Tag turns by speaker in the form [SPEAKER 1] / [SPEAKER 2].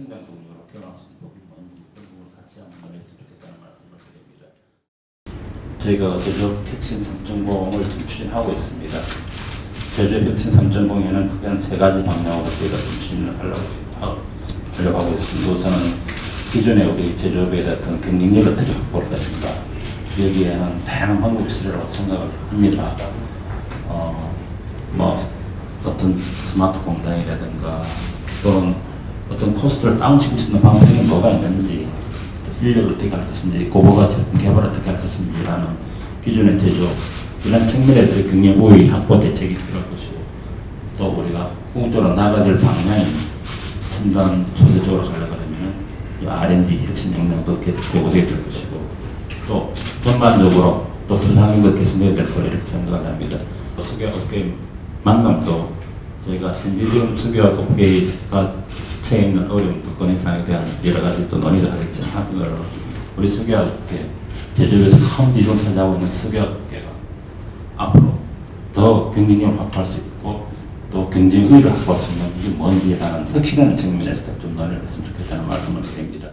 [SPEAKER 1] 생각 동료로 결혼할 수 법이 뭔지 그런 부분을 같이 한번 논의했으면 좋겠다는 말씀을 드립니다. 저희가 제조업 혁신 3.0을 지금 추진하고 있습니다. 제조업 혁신 3.0에는 크게 한 세 가지 방향으로 저희가 좀 추진을 하려고, 하- 하려고 하고 있습니다. 우선은 기존의 우리 제조업에 대한 경쟁력을 어떻게 확보할 것인가 여기에는 다양한 방법이 있으리라고 생각을 합니다. 어, 뭐 어떤 스마트 공장이라든가 또는 어떤 코스트를 다운시킬 수 있는 방법이 뭐가 있는지 인력을 어떻게 할 것인지 고부가 제품 개발 어떻게 할 것인지라는 기존의 제조 이런 측면에서 경영 우위 확보 대책이 필요할 것이고 또 우리가 공적으로 나가야 될 방향이 첨단 소재 쪽으로 가려고 하면 이 R&D 혁신 역량도 개- 제고되게 될 것이고 또 전반적으로 또 투자하는 개선돼야 될 거라 이렇게 생각을 합니다. 수교 업계 만남도 저희가 현재 지금 수교 업계가 처해 있는 어려운 특권 인상에 대한 여러 가지 또 논의를 하겠지만 한편으로 우리 수교업계 제조업에서 큰 비중 차지하고 있는 수교업계가 앞으로 더 경쟁력을 확보할 수 있고 또 경쟁 우위를 확보할 수 있는 게 뭔지라는 혁신하는 측면에서 좀 논의를 했으면 좋겠다는 말씀을 드립니다.